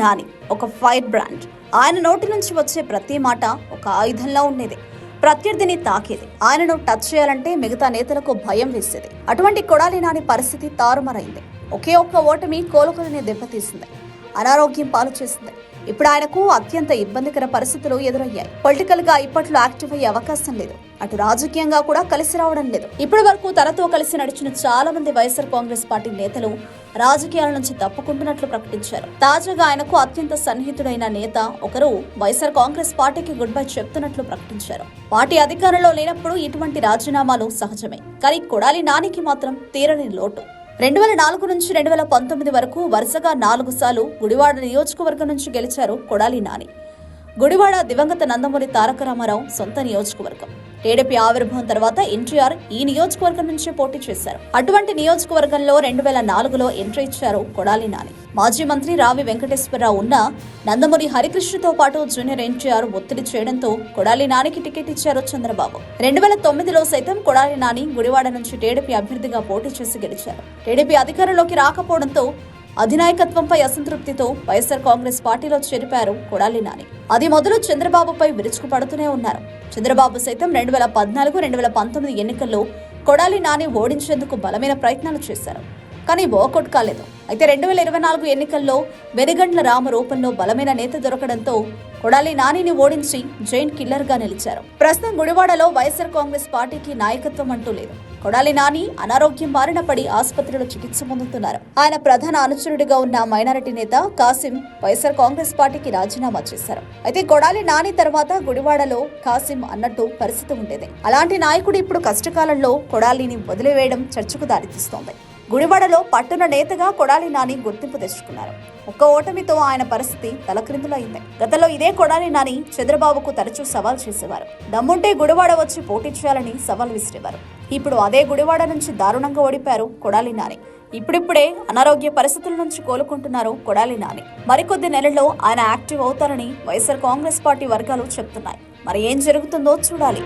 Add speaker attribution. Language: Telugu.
Speaker 1: నాని ఒక ఫైర్ బ్రాండ్. ఆయన నోటి నుంచి వచ్చే ప్రతి మాట ఒక ఆయుధంలా ఉండేది. ప్రత్యర్థిని తాకేది. ఆయనను టచ్ చేయాలంటే మిగతా నేతలకు భయం వేసేది. అటువంటి కొడాలి నాని పరిస్థితి తారుమారైంది. ఒకే ఒక్క ఓటమి కోలుకొలని దెబ్బతీసింది. అనారోగ్యం పాలు చేసింది ఇప్పుడు ఆయనకు అత్యంత ఇబ్బందికర పరిస్థితులు ఎదురయ్యాయి. పొలిటికల్గా ఇప్పట్లో యాక్టివ్ అయ్యే అవకాశం లేదు. అటు రాజకీయంగా కూడా కలిసి రావడం లేదు. ఇప్పటి వరకు తనతో కలిసి నడిచిన చాలా మంది వైఎస్ఆర్ కాంగ్రెస్ పార్టీ నేతలు రాజకీయాల నుంచి తప్పుకుంటున్నట్లు ప్రకటించారు. తాజాగా ఆయనకు అత్యంత సన్నిహితుడైన నేత ఒకరు వైఎస్ఆర్ కాంగ్రెస్ పార్టీకి గుడ్ బై చెప్తున్నట్లు ప్రకటించారు. పార్టీ అధికారంలో లేనప్పుడు ఇటువంటి రాజీనామాలు సహజమే. కానీ కొడాలి నానికి మాత్రం తీరని లోటు. రెండు వేల నాలుగు నుంచి రెండు వేల పంతొమ్మిది వరకు వరుసగా నాలుగు సార్లు గుడివాడ నియోజకవర్గం నుంచి గెలిచారు కొడాలి నాని. గుడివాడ దివంగత నందమూరి తారక రామారావు సొంత నియోజకవర్గం. టీడీపీ ఆవిర్భావం తర్వాత ఎన్టీఆర్ ఈ నియోజకవర్గం నుంచే పోటీ చేశారు. అటువంటి నియోజకవర్గంలో రెండు వేల నాలుగులో ఎంట్రీ ఇచ్చారు కొడాలి నాని. మాజీ మంత్రి రావి వెంకటేశ్వరరావు ఉన్న నందమూరి హరికృష్ణతో పాటు జూనియర్ ఎన్టీఆర్ ఒత్తిడి చేయడంతో కొడాలి నానికి టికెట్ ఇచ్చారు చంద్రబాబు. రెండు వేల తొమ్మిదిలో సైతం కొడాలి నాని గుడివాడ నుంచి టీడీపీ అభ్యర్థిగా పోటీ చేసి గెలిచారు. టీడీపీ అధికారంలోకి రాకపోవడంతో అధినాయకత్వంపై అసంతృప్తితో వైఎస్ఆర్ కాంగ్రెస్ పార్టీలో చేరిపారు కొడాలి నాని. అది మొదలు చంద్రబాబుపై విరుచుకుపడుతూనే ఉన్నారు. చంద్రబాబు సైతం రెండు వేల పద్నాలుగు రెండు వేల పంతొమ్మిది ఎన్నికల్లో కొడాలి నాని ఓడించేందుకు బలమైన ప్రయత్నాలు చేశారు. కానీ ఓకౌట్ కాలేదు. అయితే రెండు వేల ఇరవై నాలుగు ఎన్నికల్లో వెనుగండ్ల రామ రూపంలో బలమైన నేత దొరకడంతో కొడాలి నానిని ఓడించి జైన్ కిల్లర్గా నిలిచారు. ప్రస్తుతం గుడివాడలో వైఎస్ఆర్ కాంగ్రెస్ పార్టీకి నాయకత్వం అంటూ లేదు. కొడాలి నాని అనారోగ్యం బారిన పడి ఆసుపత్రిలో చికిత్స పొందుతున్నారు. ఆయన ప్రధాన అనుచరుడిగా ఉన్న మైనారిటీ నేత కాసిం వైఎస్ఆర్ కాంగ్రెస్ పార్టీకి రాజీనామా చేశారు. అయితే కొడాలి నాని తర్వాత గుడివాడలో కాసిం అన్నట్టు పరిస్థితి ఉండేది. అలాంటి నాయకుడు ఇప్పుడు కష్టకాలంలో కొడాలిని వదిలివేయడం చర్చకు దారితీస్తోంది. గుడిబడలో పట్టున నేతగా కొడాలి నాని గుర్తింపు తెచ్చుకున్నారు. ఒక్క ఓటమితో ఆయన పరిస్థితి తలక్రిందులైంది. గతంలో ఇదే కొడాలి నాని చంద్రబాబుకు తరచూ సవాల్ చేసేవారు. దమ్ముంటే గుడివాడ వచ్చి పోటీ చేయాలని సవాల్ విసిరేవారు. ఇప్పుడు అదే గుడివాడ నుంచి దారుణంగా ఓడిపారు కొడాలి నాని. ఇప్పుడిప్పుడే అనారోగ్య పరిస్థితుల నుంచి కోలుకుంటున్నారు కొడాలి నాని. మరికొద్ది నెలల్లో ఆయన యాక్టివ్ అవుతారని వైఎస్ఆర్ కాంగ్రెస్ పార్టీ వర్గాలు చెప్తున్నాయి. మరి ఏం జరుగుతుందో చూడాలి.